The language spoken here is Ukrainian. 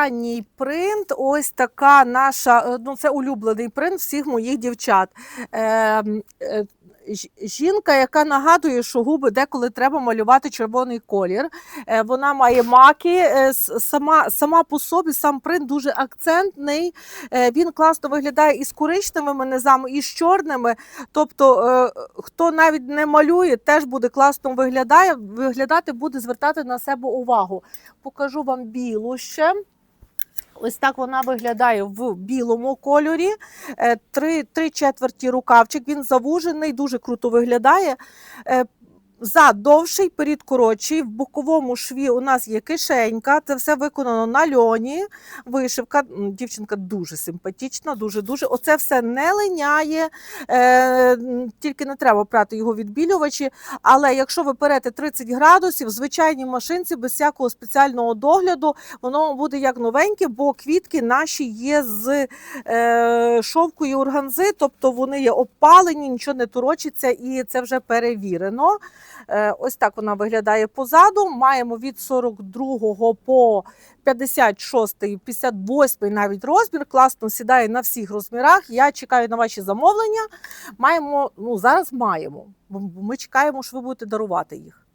Ранній принт, ось така наша, е, ну це улюблений принт всіх моїх дівчат. Е, е, Жінка, яка нагадує, що губи деколи треба малювати червоний колір. Е, Вона має маки, е, сама, сама по собі, сам принт дуже акцентний. Е, Він класно виглядає і з коричневими низами, і з чорними. Тобто, е, хто навіть не малює, теж буде класно виглядає, виглядати, буде звертати на себе увагу. Покажу вам білу ще. Ось так вона виглядає в білому кольорі. Е, Три, три четверті рукавчик. Він завужений, дуже круто виглядає. Зад довший, перед коротший. В боковому шві у нас є кишенька. Це все виконано на льоні. Вишивка. Дівчинка дуже симпатична, дуже дуже. Оце все не линяє, е, тільки не треба прати його відбілювачі. Але якщо ви перете 30 градусів, в звичайній машинці без всякого спеціального догляду, воно буде як новеньке, бо квітки наші є з е, шовку і органзи, тобто вони є опалені, нічого не турочиться, і це вже перевірено. Е, ось так вона виглядає позаду. Маємо від 42 по 56, 58 навіть розмір. Класно сідає на всіх розмірах. Я чекаю на ваші замовлення. Маємо, ну зараз маємо, бо ми чекаємо, що ви будете дарувати їх.